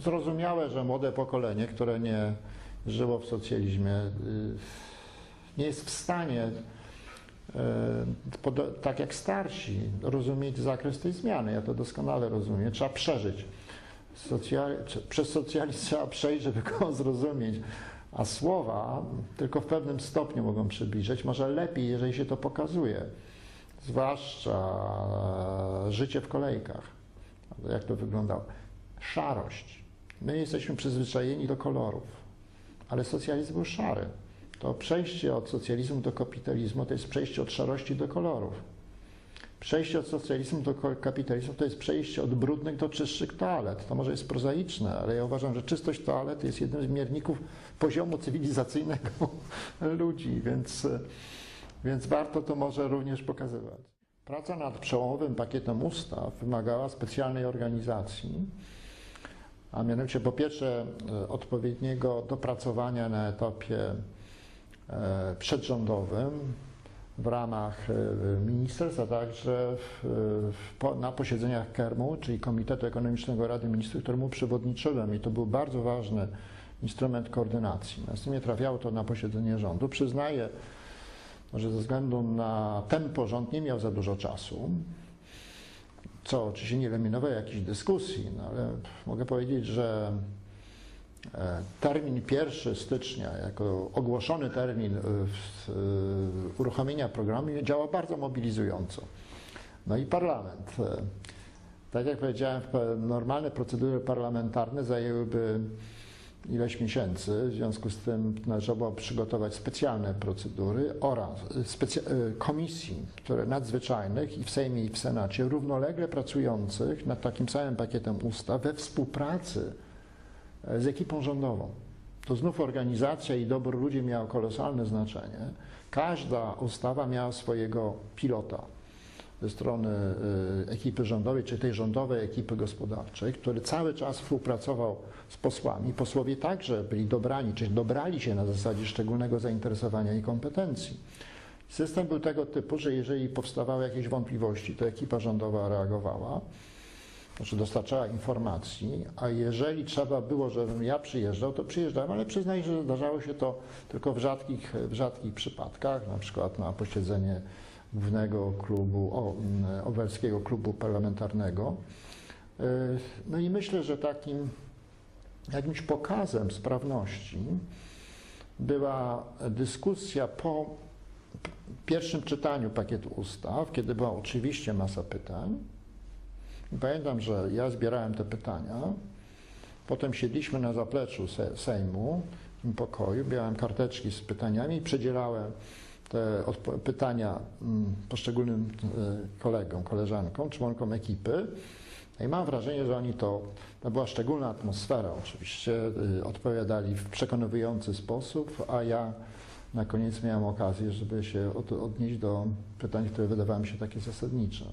zrozumiałe, że młode pokolenie, które nie żyło w socjalizmie, y, nie jest w stanie, y, tak jak starsi, rozumieć zakres tej zmiany. Ja to doskonale rozumiem. Trzeba przeżyć. Przez socjalizm trzeba przejść, żeby go zrozumieć. A słowa tylko w pewnym stopniu mogą przybliżyć. Może lepiej, jeżeli się to pokazuje. Zwłaszcza życie w kolejkach. Jak to wyglądało? Szarość. My jesteśmy przyzwyczajeni do kolorów, ale socjalizm był szary. To przejście od socjalizmu do kapitalizmu to jest przejście od szarości do kolorów. Przejście od socjalizmu do kapitalizmu to jest przejście od brudnych do czystszych toalet. To może jest prozaiczne, ale ja uważam, że czystość toalet jest jednym z mierników poziomu cywilizacyjnego ludzi, więc, więc warto to może również pokazywać. Praca nad przełomowym pakietem ustaw wymagała specjalnej organizacji, a mianowicie po pierwsze e, odpowiedniego dopracowania na etapie e, przedrządowym w ramach e, ministerstw, a także w, w, na posiedzeniach KERM-u, czyli Komitetu Ekonomicznego Rady Ministrów, któremu przewodniczyłem i to był bardzo ważny instrument koordynacji. Następnie trafiało to na posiedzenie rządu. Przyznaję, że ze względu na tempo rząd nie miał za dużo czasu, co oczywiście nie eliminowało jakichś dyskusji, no ale mogę powiedzieć, że e, termin 1 stycznia jako ogłoszony termin e, e, uruchomienia programu działa bardzo mobilizująco. No i parlament. Tak jak powiedziałem, normalne procedury parlamentarne zajęłyby ileś miesięcy, w związku z tym należało było przygotować specjalne procedury oraz specja- e, komisji, które nadzwyczajnych i w Sejmie i w Senacie, równolegle pracujących nad takim samym pakietem ustaw we współpracy e, z ekipą rządową. To znów organizacja i dobór ludzi miało kolosalne znaczenie. Każda ustawa miała swojego pilota ze strony y, ekipy rządowej, czy tej rządowej ekipy gospodarczej, który cały czas współpracował z posłami. Posłowie także byli dobrani, czy dobrali się na zasadzie szczególnego zainteresowania i kompetencji. System był tego typu, że jeżeli powstawały jakieś wątpliwości, to ekipa rządowa reagowała, znaczy dostarczała informacji, a jeżeli trzeba było, żebym ja przyjeżdżał, to przyjeżdżałem, ale przyznaję, że zdarzało się to tylko w rzadkich, w rzadkich przypadkach, na przykład na posiedzenie głównego klubu, o, mm, obywatelskiego klubu parlamentarnego. Y, No i myślę, że takim jakimś pokazem sprawności była dyskusja po pierwszym czytaniu pakietu ustaw, kiedy była oczywiście masa pytań. Pamiętam, że ja zbierałem te pytania. Potem siedliśmy na zapleczu se, Sejmu, w tym pokoju, miałem karteczki z pytaniami i przedzielałem te pytania mm, poszczególnym e, kolegom, koleżankom, członkom ekipy. I mam wrażenie, że oni to, to była szczególna atmosfera oczywiście, y, odpowiadali w przekonujący sposób, a ja na koniec miałem okazję, żeby się od, odnieść do pytań, które wydawały mi się takie zasadnicze.